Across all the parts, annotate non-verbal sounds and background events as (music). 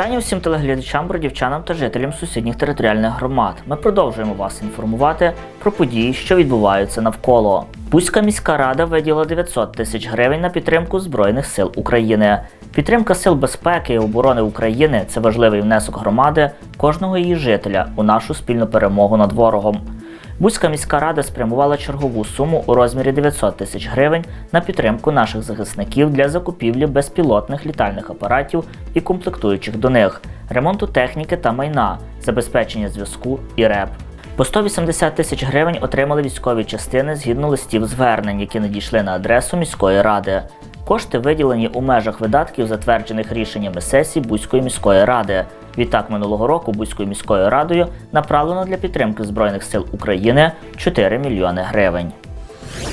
Вітання усім телеглядачам, бродівчанам та жителям сусідніх територіальних громад. Ми продовжуємо вас інформувати про події, що відбуваються навколо. Бузька міська рада виділила 900 тисяч гривень на підтримку Збройних сил України. Підтримка сил безпеки і оборони України це важливий внесок громади кожного її жителя у нашу спільну перемогу над ворогом. Бузька міська рада спрямувала чергову суму у розмірі 900 тисяч гривень на підтримку наших захисників для закупівлі безпілотних літальних апаратів і комплектуючих до них, ремонту техніки та майна, забезпечення зв'язку і РЕП. По 180 тисяч гривень отримали військові частини згідно листів звернень, які надійшли на адресу міської ради. Кошти виділені у межах видатків, затверджених рішеннями сесії Бузької міської ради. Відтак минулого року Бузькою міською радою направлено для підтримки Збройних сил України 4 мільйони гривень.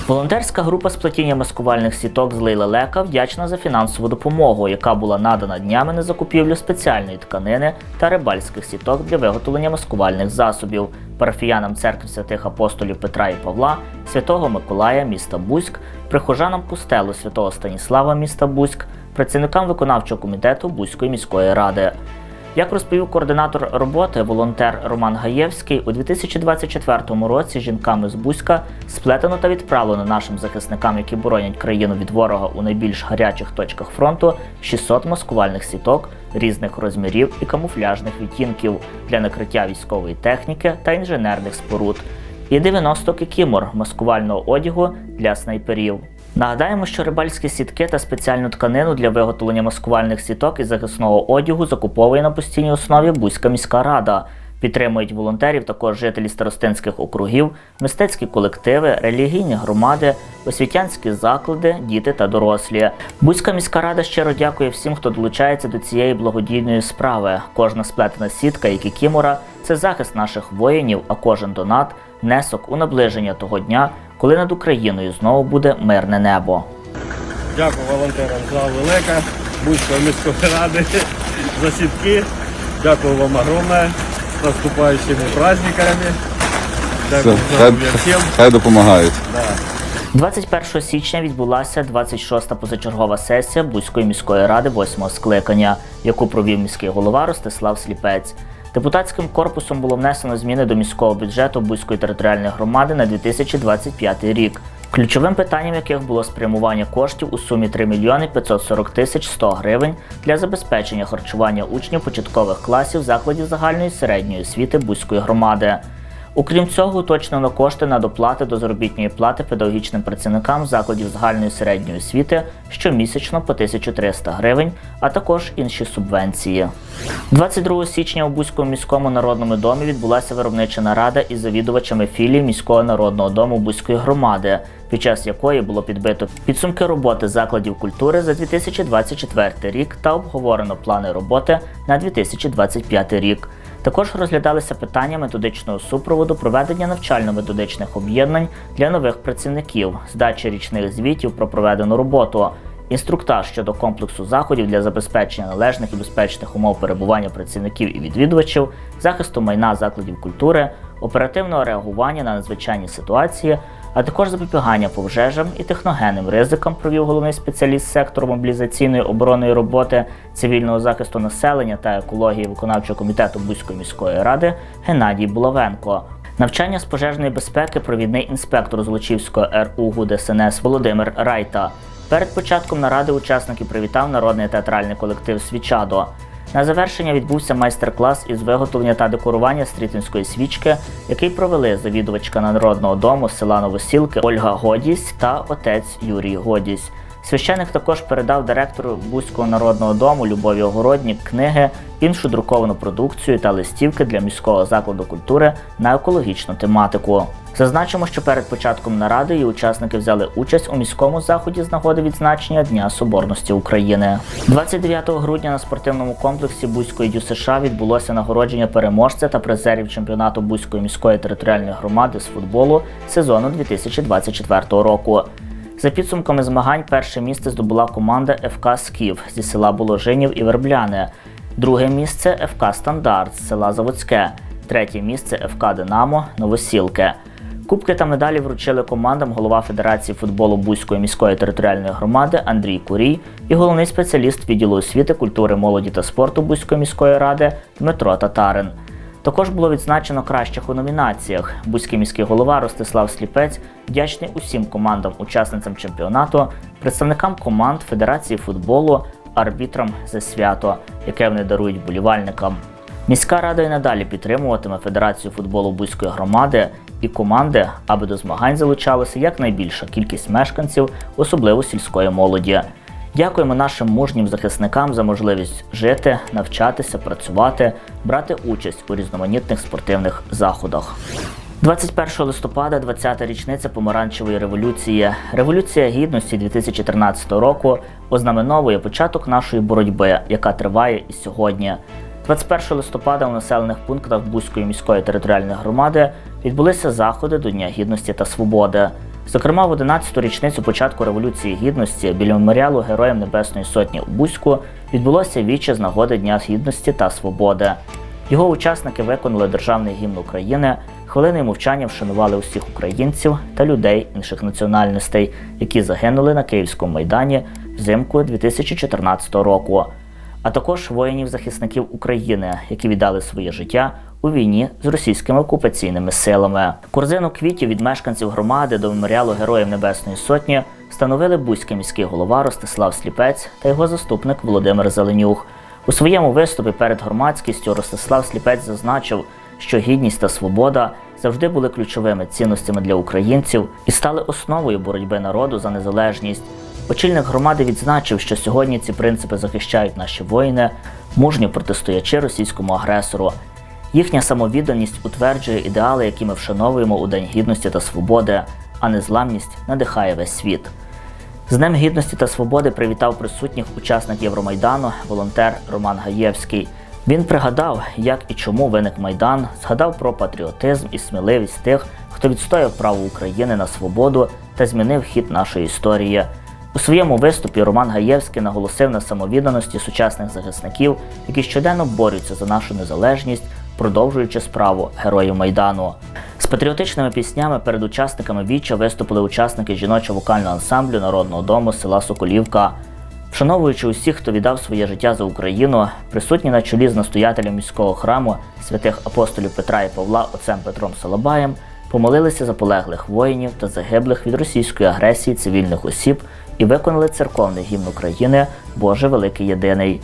Волонтерська група з плетіння маскувальних сіток з Лейлелека вдячна за фінансову допомогу, яка була надана днями на закупівлю спеціальної тканини та рибальських сіток для виготовлення маскувальних засобів парафіянам церкви святих апостолів Петра і Павла, святого Миколая міста Бузьк, прихожанам костелу святого Станіслава міста Бузьк, працівникам виконавчого комітету Бузької міської ради. Як розповів координатор роботи, волонтер Роман Гаєвський, у 2024 році жінками з Бузька сплетено та відправлено нашим захисникам, які боронять країну від ворога у найбільш гарячих точках фронту, 600 маскувальних сіток різних розмірів і камуфляжних відтінків для накриття військової техніки та інженерних споруд, і 90 кікімор маскувального одягу для снайперів. Нагадаємо, що рибальські сітки та спеціальну тканину для виготовлення маскувальних сіток і захисного одягу закуповує на постійній основі Бузька міська рада. Підтримують волонтерів також жителі старостинських округів, мистецькі колективи, релігійні громади, освітянські заклади, діти та дорослі. Бузька міська рада щиро дякує всім, хто долучається до цієї благодійної справи. Кожна сплетена сітка і кікімора це захист наших воїнів, а кожен донат внесок у наближення того дня, коли над Україною знову буде мирне небо. Дякую волонтерам за велика, Бузької міської ради (laughs) за сітки. Дякую вам огромное. С наступающими праздниками. Дякую за хай, всім. хай допомагають. 21 січня відбулася 26-та позачергова сесія Бузької міської ради 8-го скликання, яку провів міський голова Ростислав Сліпець. Депутатським корпусом було внесено зміни до міського бюджету Бузької територіальної громади на 2025 рік. Ключовим питанням яких було спрямування коштів у сумі 3 мільйони 540 тисяч 100 гривень для забезпечення харчування учнів початкових класів закладів загальної середньої освіти Бузької громади. Окрім цього, уточнено кошти на доплати до заробітної плати педагогічним працівникам закладів загальної середньої освіти щомісячно по 1300 гривень, а також інші субвенції. 22 січня у Бузькому міському народному домі відбулася виробнича нарада із завідувачами філії міського народного дому Бузької громади, під час якої було підбито підсумки роботи закладів культури за 2024 рік та обговорено плани роботи на 2025 рік. Також розглядалися питання методичного супроводу проведення навчально-методичних об'єднань для нових працівників, здачі річних звітів про проведену роботу, інструктаж щодо комплексу заходів для забезпечення належних і безпечних умов перебування працівників і відвідувачів, захисту майна закладів культури, оперативного реагування на надзвичайні ситуації, а також запобігання пожежам і техногенним ризикам, провів головний спеціаліст сектору мобілізаційної оборонної роботи, цивільного захисту населення та екології виконавчого комітету Бузької міської ради Геннадій Булавенко. Навчання з пожежної безпеки провідний інспектор Злочівського РУ ДСНС Володимир Райта. Перед початком наради учасників привітав народний театральний колектив Свічадо. На завершення відбувся майстер-клас із виготовлення та декорування стрітинської свічки, який провели завідувачка народного дому села Новосілки Ольга Годість та отець Юрій Годість. Священик також передав директору Бузького народного дому Любові Огороднік книги, іншу друковану продукцію та листівки для міського закладу культури на екологічну тематику. Зазначимо, що перед початком наради її учасники взяли участь у міському заході з нагоди відзначення Дня Соборності України. 29 грудня на спортивному комплексі Бузької ДЮСШ відбулося нагородження переможця та призерів чемпіонату Бузької міської територіальної громади з футболу сезону 2024 року. За підсумками змагань, перше місце здобула команда ФК Скіф зі села Боложинів і Вербляни, друге місце ФК Стандарт з села Заводське, третє місце ФК Динамо Новосілке. Кубки та медалі вручили командам голова Федерації футболу Бузької міської територіальної громади Андрій Курій і головний спеціаліст відділу освіти, культури, молоді та спорту Бузької міської ради Дмитро Татарин. Також було відзначено кращих у номінаціях. Бузький міський голова Ростислав Сліпець вдячний усім командам-учасницям чемпіонату, представникам команд Федерації футболу, арбітрам за свято, яке вони дарують болівальникам. Міська рада і надалі підтримуватиме Федерацію футболу Бузької громади і команди, аби до змагань залучалася якнайбільша кількість мешканців, особливо сільської молоді. Дякуємо нашим мужнім захисникам за можливість жити, навчатися, працювати, брати участь у різноманітних спортивних заходах. 21 листопада, 20-та річниця помаранчевої революції. Революція гідності 2014 року ознаменовує початок нашої боротьби, яка триває і сьогодні. 21 листопада у населених пунктах Бузької міської територіальної громади відбулися заходи до Дня гідності та свободи. Зокрема, в 11-ту річницю початку Революції Гідності біля меморіалу Героям Небесної Сотні у Бузьку відбулося віче з нагоди Дня Гідності та Свободи. Його учасники виконали державний гімн України, хвилиною мовчання вшанували усіх українців та людей інших національностей, які загинули на Київському майдані взимку 2014 року, а також воїнів-захисників України, які віддали своє життя у війні з російськими окупаційними силами. Корзину квітів від мешканців громади до меморіалу Героїв Небесної Сотні встановили Бузький міський голова Ростислав Сліпець та його заступник Володимир Зеленюх. У своєму виступі перед громадськістю Ростислав Сліпець зазначив, що гідність та свобода завжди були ключовими цінностями для українців і стали основою боротьби народу за незалежність. Очільник громади відзначив, що сьогодні ці принципи захищають наші воїни, мужньо протистоячи російському агресору. Їхня самовідданість утверджує ідеали, які ми вшановуємо у День гідності та свободи, а незламність надихає весь світ. З Днем Гідності та Свободи привітав присутніх учасник Євромайдану, волонтер Роман Гаєвський. Він пригадав, як і чому виник Майдан, згадав про патріотизм і сміливість тих, хто відстояв право України на свободу та змінив хід нашої історії. У своєму виступі Роман Гаєвський наголосив на самовідданості сучасних захисників, які щоденно борються за нашу незалежність, продовжуючи справу героїв Майдану. З патріотичними піснями перед учасниками віча виступили учасники жіночого вокального ансамблю народного дому села Соколівка. Вшановуючи усіх, хто віддав своє життя за Україну, присутні на чолі з настоятелем міського храму святих апостолів Петра і Павла отцем Петром Салабаєм, помолилися за полеглих воїнів та загиблих від російської агресії цивільних осіб і виконали церковний гімн України Боже Великий Єдиний.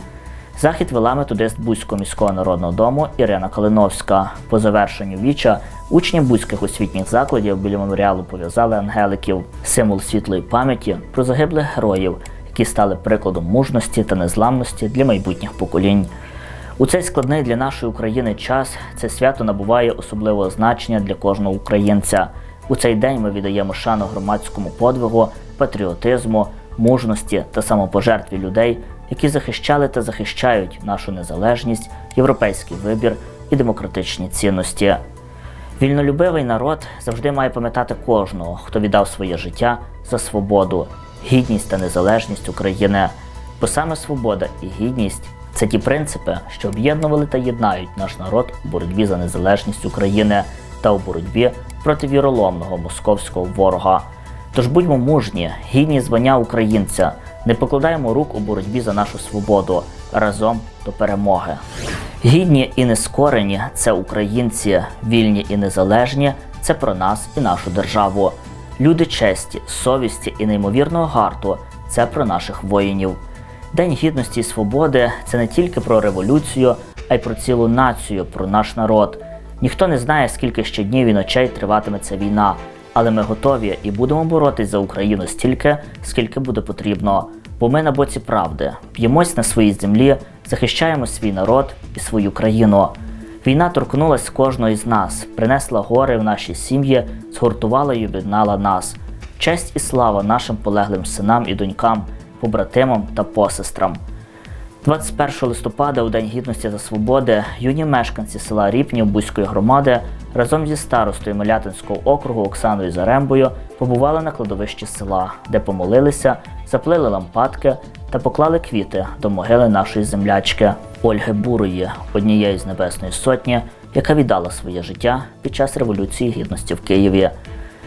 Захід вела методист Бузького міського народного дому Ірина Калиновська. По завершенню віча учні бузьких освітніх закладів біля меморіалу пов'язали ангеликів, символ світлої пам'яті про загиблих героїв, які стали прикладом мужності та незламності для майбутніх поколінь. У цей складний для нашої України час це свято набуває особливого значення для кожного українця. У цей день ми віддаємо шану громадському подвигу, патріотизму, мужності та самопожертві людей, які захищали та захищають нашу незалежність, європейський вибір і демократичні цінності. Вільнолюбивий народ завжди має пам'ятати кожного, хто віддав своє життя за свободу, гідність та незалежність України. Бо саме свобода і гідність це ті принципи, що об'єднували та єднають наш народ у боротьбі за незалежність України та у боротьбі проти віроломного московського ворога. Тож будьмо мужні, гідні звання українця, не покладаємо рук у боротьбі за нашу свободу разом до перемоги. Гідні і нескорені це українці, вільні і незалежні це про нас і нашу державу. Люди честі, совісті і неймовірного гарту це про наших воїнів. День гідності і свободи це не тільки про революцію, а й про цілу націю, про наш народ. Ніхто не знає, скільки ще днів і ночей триватиме ця війна, але ми готові і будемо боротись за Україну стільки, скільки буде потрібно. Бо ми на боці правди, б'ємось на своїй землі, захищаємо свій народ і свою країну. Війна торкнулась кожного із нас, принесла гори в наші сім'ї, згуртувала і об'єднала нас. Честь і слава нашим полеглим синам і донькам, побратимам та посестрам. 21 листопада, у День гідності та свободи, юні мешканці села Ріпнів Бузької громади разом зі старостою Мелятинського округу Оксаною Зарембою побували на кладовищі села, де помолилися, заплили лампадки та поклали квіти до могили нашої землячки Ольги Бурої, однієї з Небесної Сотні, яка віддала своє життя під час Революції Гідності в Києві.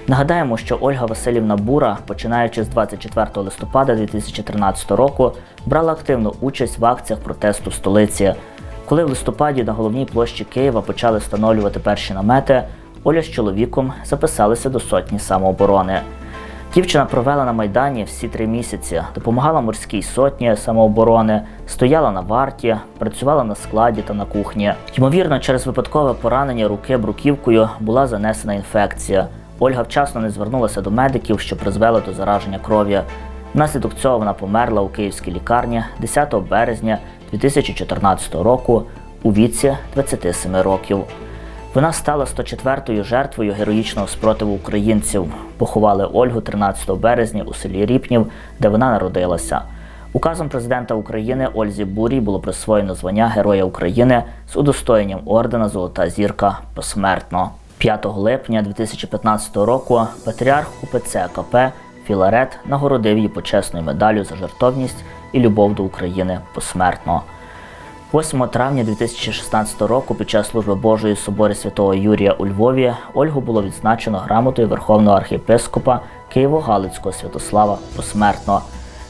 Нагадаємо, що Ольга Васильівна Бура, починаючи з 24 листопада 2013 року, брала активну участь в акціях протесту в столиці. Коли в листопаді на головній площі Києва почали встановлювати перші намети, Оля з чоловіком записалися до сотні самооборони. Дівчина провела на Майдані всі три місяці, допомагала морській сотні самооборони, стояла на варті, працювала на складі та на кухні. Ймовірно, через випадкове поранення руки бруківкою була занесена інфекція. Ольга вчасно не звернулася до медиків, що призвело до зараження крові. Внаслідок цього вона померла у київській лікарні 10 березня 2014 року у віці 27 років. Вона стала 104-ю жертвою героїчного спротиву українців. Поховали Ольгу 13 березня у селі Ріпнів, де вона народилася. Указом президента України Ользі Бурій було присвоєно звання Героя України з удостоєнням ордена Золота зірка посмертно. 5 липня 2015 року патріарх УПЦ КП Філарет нагородив її почесною медаллю за жертовність і любов до України посмертно. 8 травня 2016 року під час служби Божої в соборі святого Юрія у Львові Ольгу було відзначено грамотою Верховного архієпископа Києво-Галицького Святослава посмертно.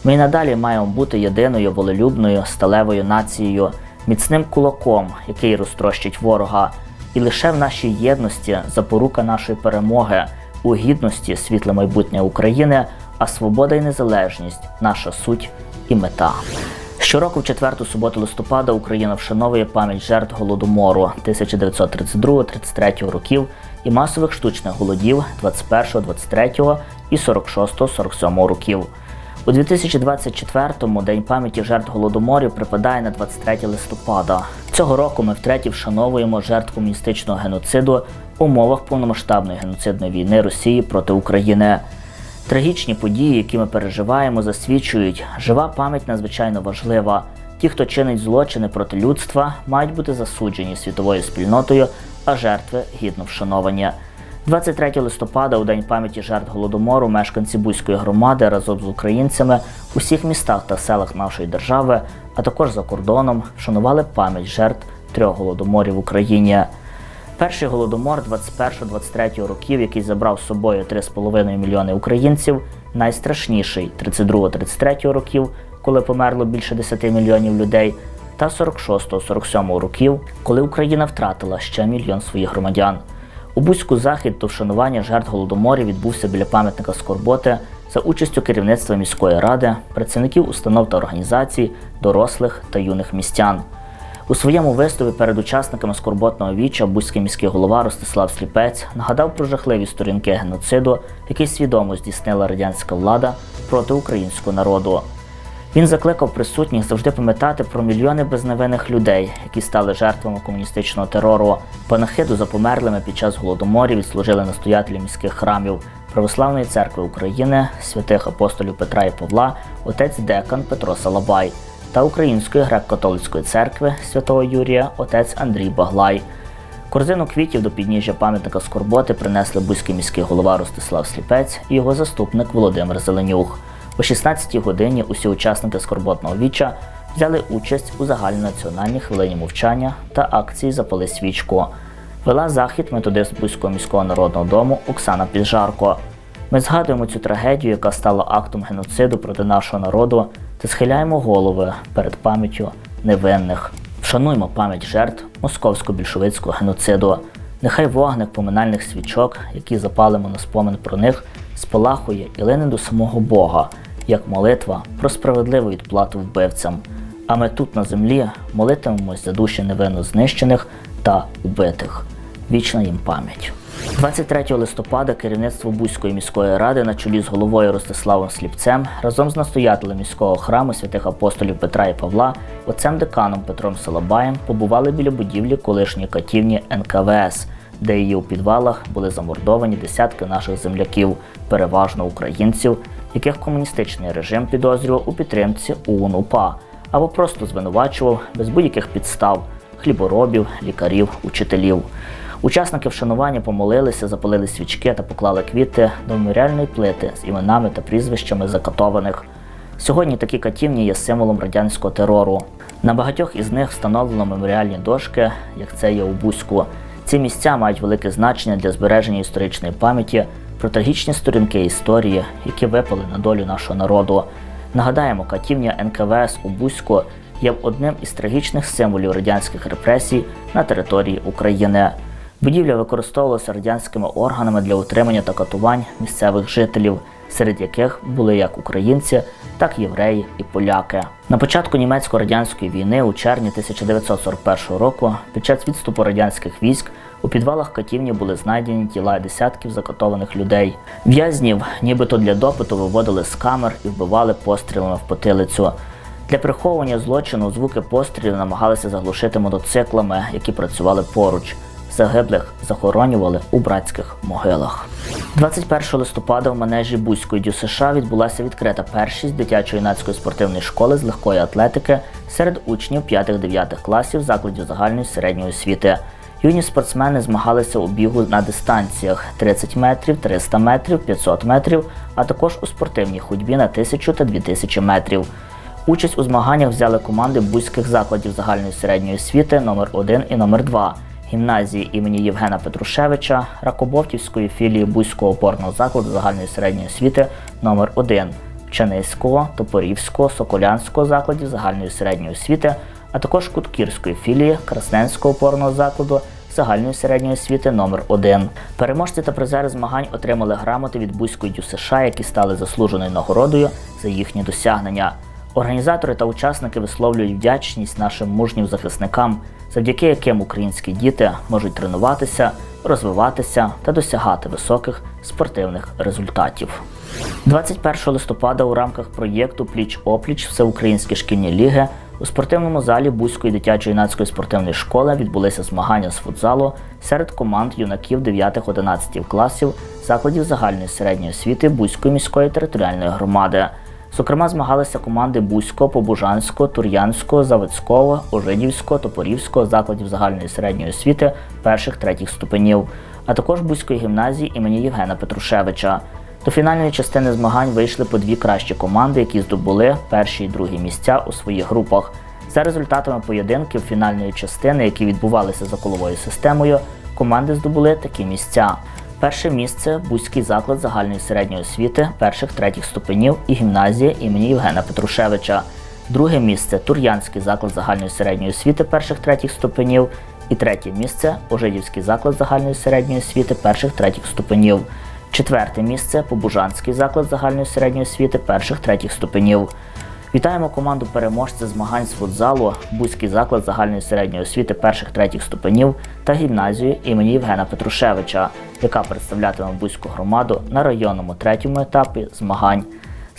Ми й надалі маємо бути єдиною волелюбною сталевою нацією, міцним кулаком, який розтрощить ворога. І лише в нашій єдності запорука нашої перемоги у гідності світле майбутнє України, а свобода і незалежність наша суть і мета. Щороку в четверту суботу листопада Україна вшановує пам'ять жертв голодомору 1932-33 років і масових штучних голодів 21, 23 і 46, 47 років. У 2024-му День пам'яті жертв голодоморів припадає на 23 листопада. Цього року ми втретє вшановуємо жертв комуністичного геноциду в умовах повномасштабної геноцидної війни Росії проти України. Трагічні події, які ми переживаємо, засвідчують, жива пам'ять надзвичайно важлива. Ті, хто чинить злочини проти людства, мають бути засуджені світовою спільнотою, а жертви гідно вшановані. 23 листопада, у день пам'яті жертв голодомору, мешканці Бузької громади разом з українцями у всіх містах та селах нашої держави, а також за кордоном, вшанували пам'ять жертв трьох голодоморів в Україні. Перший голодомор 21-23 років, який забрав з собою 3,5 мільйони українців, найстрашніший 32-33 років, коли померло більше 10 мільйонів людей, та 46-47 років, коли Україна втратила ще мільйон своїх громадян. У Бузьку захід до вшанування жертв голодоморів відбувся біля пам'ятника Скорботи за участю керівництва міської ради, працівників установ та організацій, дорослих та юних містян. У своєму виступі перед учасниками скорботного віча Бузький міський голова Ростислав Сліпець нагадав про жахливі сторінки геноциду, який свідомо здійснила радянська влада проти українського народу. Він закликав присутніх завжди пам'ятати про мільйони безневинних людей, які стали жертвами комуністичного терору. Панахиду за померлими під час голодоморів відслужили настоятелі міських храмів Православної церкви України, святих апостолів Петра і Павла, отець Декан Петро Салабай та Української греко-католицької церкви святого Юрія, отець Андрій Баглай. Корзину квітів до підніжжя пам'ятника Скорботи принесли Бузький міський голова Ростислав Сліпець і його заступник Володимир Зеленюх. О 16-й годині усі учасники скорботного віча взяли участь у загальнонаціональній хвилині мовчання та акції Запали свічку. Вела захід методист Бузького міського народного дому Оксана Піджарко. Ми згадуємо цю трагедію, яка стала актом геноциду проти нашого народу, та схиляємо голови перед пам'яттю невинних. Вшануймо пам'ять жертв московсько-більшовицького геноциду. Нехай вогник поминальних свічок, які запалимо на спомин про них, спалахує і лине до самого Бога, як молитва про справедливу відплату вбивцям. А ми тут на землі молитимемось за душі невинно знищених та убитих. Вічна їм пам'ять. 23 листопада керівництво Бузької міської ради на чолі з головою Ростиславом Сліпцем разом з настоятелем міського храму святих апостолів Петра і Павла, отцем деканом Петром Салабаєм побували біля будівлі колишньої катівні НКВС, де її у підвалах були замордовані десятки наших земляків, переважно українців, яких комуністичний режим підозрював у підтримці УНУПА або просто звинувачував без будь-яких підстав хліборобів, лікарів, учителів. Учасники вшанування помолилися, запалили свічки та поклали квіти до меморіальної плити з іменами та прізвищами закатованих. Сьогодні такі катівні є символом радянського терору. На багатьох із них встановлено меморіальні дошки, як це є у Бузьку. Ці місця мають велике значення для збереження історичної пам'яті про трагічні сторінки історії, які випали на долю нашого народу. Нагадаємо, катівня НКВС у Бузьку є одним із трагічних символів радянських репресій на території України. Будівля використовувалася радянськими органами для утримання та катувань місцевих жителів, серед яких були як українці, так і євреї і поляки. На початку німецько-радянської війни у червні 1941 року, під час відступу радянських військ, у підвалах катівні були знайдені тіла десятків закатованих людей. В'язнів, нібито для допиту, виводили з камер і вбивали пострілами в потилицю. Для приховування злочину звуки пострілів намагалися заглушити мотоциклами, які працювали поруч. Загиблих захоронювали у братських могилах. 21 листопада в манежі Бузької дю США відбулася відкрита першість дитячо-юнацької спортивної школи з легкої атлетики серед учнів 5-9 класів закладів загальної середньої освіти. Юні спортсмени змагалися у бігу на дистанціях 30 метрів, 300 метрів, 500 метрів, а також у спортивній ходьбі на 1000 та 2000 метрів. Участь у змаганнях взяли команди бузьких закладів загальної середньої освіти номер 1 і номер 2 гімназії імені Євгена Петрушевича, Ракобовтівської філії Бузького опорного закладу загальної середньої освіти номер 1 Чаниського, Топорівського, Соколянського закладів загальної середньої освіти, а також Куткірської філії Красненського опорного закладу загальної середньої освіти номер 1 Переможці та призери змагань отримали грамоти від Бузької дю США, які стали заслуженою нагородою за їхні досягнення. Організатори та учасники висловлюють вдячність нашим мужнім захисникам, завдяки яким українські діти можуть тренуватися, розвиватися та досягати високих спортивних результатів. 21 листопада у рамках проєкту Пліч опліч Всеукраїнські шкільні ліги у спортивному залі Бузької дитячо-юнацької спортивної школи відбулися змагання з футзалу серед команд юнаків 9-11 класів закладів загальної середньої освіти Бузької міської територіальної громади. Зокрема, змагалися команди Бузького, Побужанського, Тур'янського, Заводського, Ожидівського, Топорівського закладів загальної середньої освіти перших третіх ступенів, а також Бузької гімназії імені Євгена Петрушевича. До фінальної частини змагань вийшли по дві кращі команди, які здобули перші і другі місця у своїх групах. За результатами поєдинків фінальної частини, які відбувалися за коловою системою, команди здобули такі місця. Перше місце Бузький заклад загальної середньої освіти перших третіх ступенів і гімназія імені Євгена Петрушевича. Друге місце Тур'янський заклад загальної середньої освіти перших третіх ступенів. І третє місце Ожидівський заклад загальної середньої освіти перших третіх ступенів. Четверте місце Побужанський заклад загальної середньої освіти перших третіх ступенів. Вітаємо команду переможця змагань з футзалу, Бузький заклад загальної середньої освіти перших третіх ступенів та гімназію імені Євгена Петрушевича, яка представлятиме Бузьку громаду на районному третьому етапі змагань.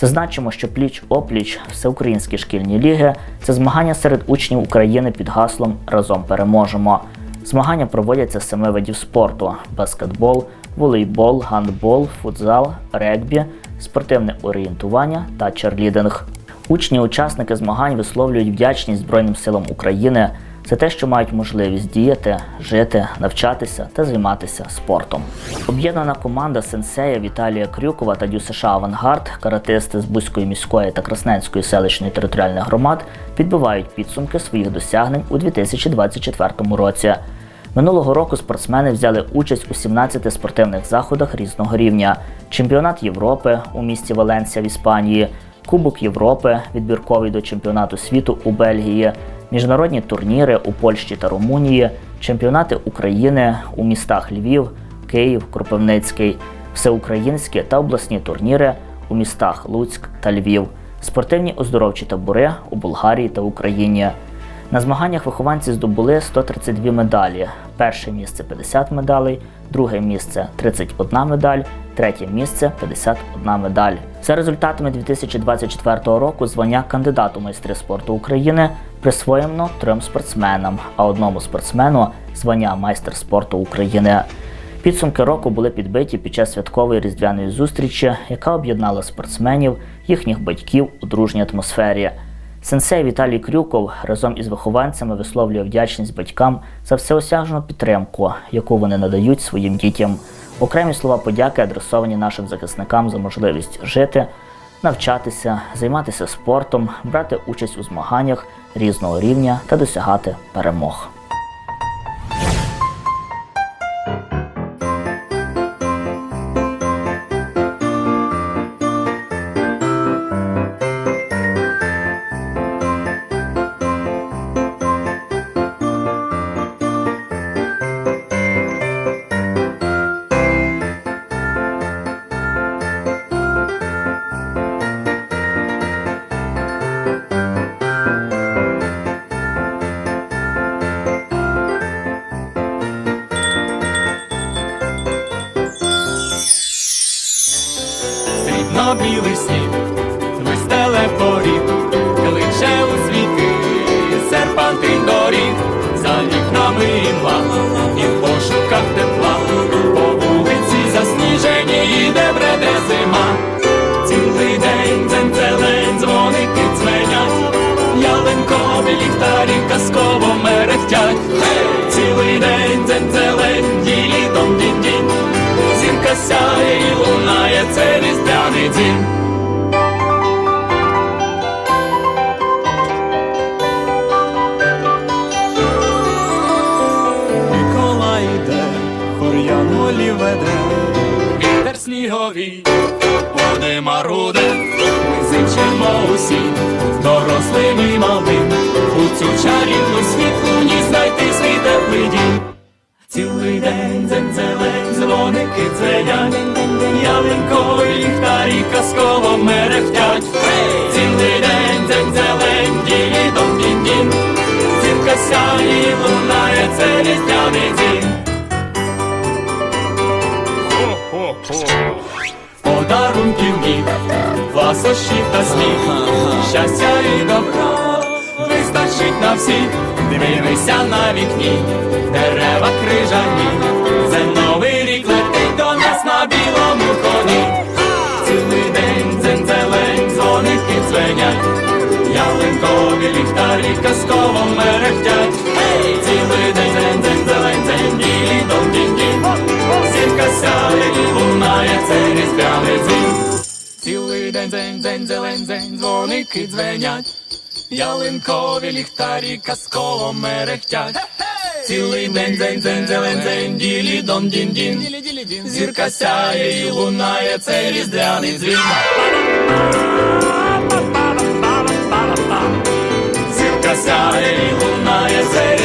Зазначимо, що пліч опліч всеукраїнські шкільні ліги це змагання серед учнів України під гаслом Разом переможемо. Змагання проводяться з семи видів спорту: баскетбол, волейбол, гандбол, футзал, регбі, спортивне орієнтування та черлідинг. Учні-учасники змагань висловлюють вдячність Збройним силам України за те, що мають можливість діяти, жити, навчатися та займатися спортом. Об'єднана команда сенсея Віталія Крюкова та ДЮСШ Авангард, каратисти з Бузької міської та Красненської селищної територіальних громад підбивають підсумки своїх досягнень у 2024 році. Минулого року спортсмени взяли участь у 17 спортивних заходах різного рівня: чемпіонат Європи у місті Валенсія в Іспанії, Кубок Європи, відбірковий до чемпіонату світу у Бельгії, міжнародні турніри у Польщі та Румунії, чемпіонати України у містах Львів, Київ, Кропивницький, всеукраїнські та обласні турніри у містах Луцьк та Львів, спортивні оздоровчі табори у Болгарії та Україні. На змаганнях вихованці здобули 132 медалі. Перше місце 50 медалей, друге місце 31 медаль, третє місце 51 медаль. За результатами 2024 року звання кандидату майстри спорту України присвоєно трьом спортсменам, а одному спортсмену звання майстер спорту України. Підсумки року були підбиті під час святкової різдвяної зустрічі, яка об'єднала спортсменів, їхніх батьків у дружній атмосфері. Сенсей Віталій Крюков разом із вихованцями висловлює вдячність батькам за всеосяжну підтримку, яку вони надають своїм дітям. Окремі слова подяки адресовані нашим захисникам за можливість жити, навчатися, займатися спортом, брати участь у змаганнях різного рівня та досягати перемог. Сніговий, води маруде, ми зичимо усі, дорослим і малим, у цю чарівну світлу ні знайти свій теплий. Цілий день дзень-зелень, дзвоники дзвенять, ялинкові ліхтарі казково мерехтять. Цілий день дзень-зелень, ділі дом дінь дінь Зірка сяє лунає, це різдвяний дім. Подарунків міг, ласощів та сміх, щастя і добра вистачить на всіх. Дивися на вікні, дерева крижані, це новий рік летить до нас на білому коні. Цілий день дзень-зелень, дзвоники дзвенять, ялинкові ліхтарі казково мерехтять. Цілий день дзень-дзень, Зірка сяє і лунає, це різдвяний дзвін. Цілий день дзень, дзень, зелень, дзень, дзвоники дзвенять, ялинкові ліхтарі казково мерехтять. Цілий день, дзень, дзень, зелень, дзень, ділі дом дін дін Зірка сяє і лунає, це різдвяний дзвін. Зірка сяє і лунає, це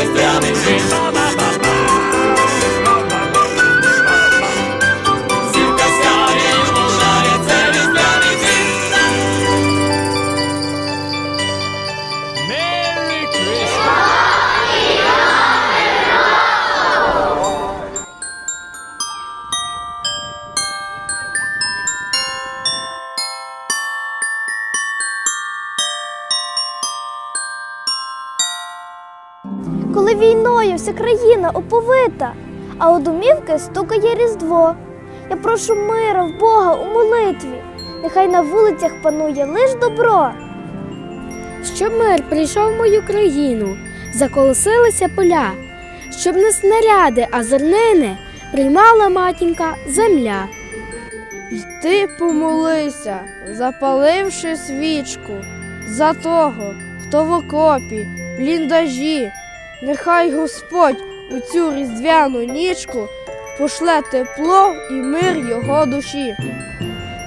вся країна оповита, а у домівки стукає різдво. Я прошу мира в Бога у молитві, нехай на вулицях панує лиш добро. Щоб мир прийшов в мою країну, заколосилися поля, щоб не снаряди, а зернини приймала матінка земля. Йди помолися, запаливши свічку, за того, хто в окопі, бліндажі. Нехай Господь у цю різдвяну нічку пошле тепло і мир його душі.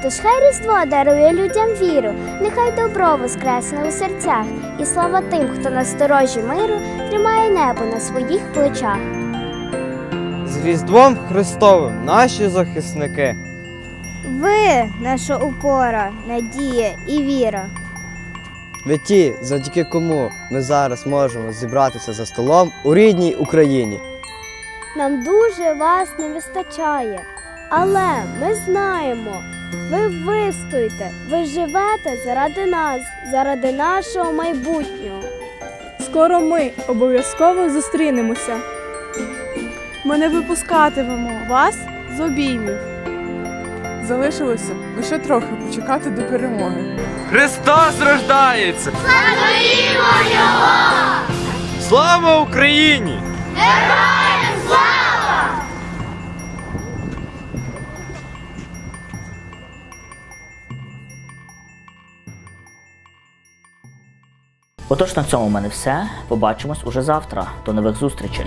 Тож хай Різдво дарує людям віру, нехай добро воскресне у серцях, і слава тим, хто на сторожі миру тримає небо на своїх плечах. З Різдвом Христовим наші захисники. Ви наша упора, надія і віра. Ви ті, завдяки кому ми зараз можемо зібратися за столом у рідній Україні. Нам дуже вас не вистачає, але ми знаємо, ви вистоїте, ви живете заради нас, заради нашого майбутнього. Скоро ми обов'язково зустрінемося. Ми не випускатимемо вас з обіймів. Залишилося лише трохи почекати до перемоги. Христос рождається! Слава Україні! Отож, на цьому в мене все. Побачимось уже завтра. До нових зустрічей.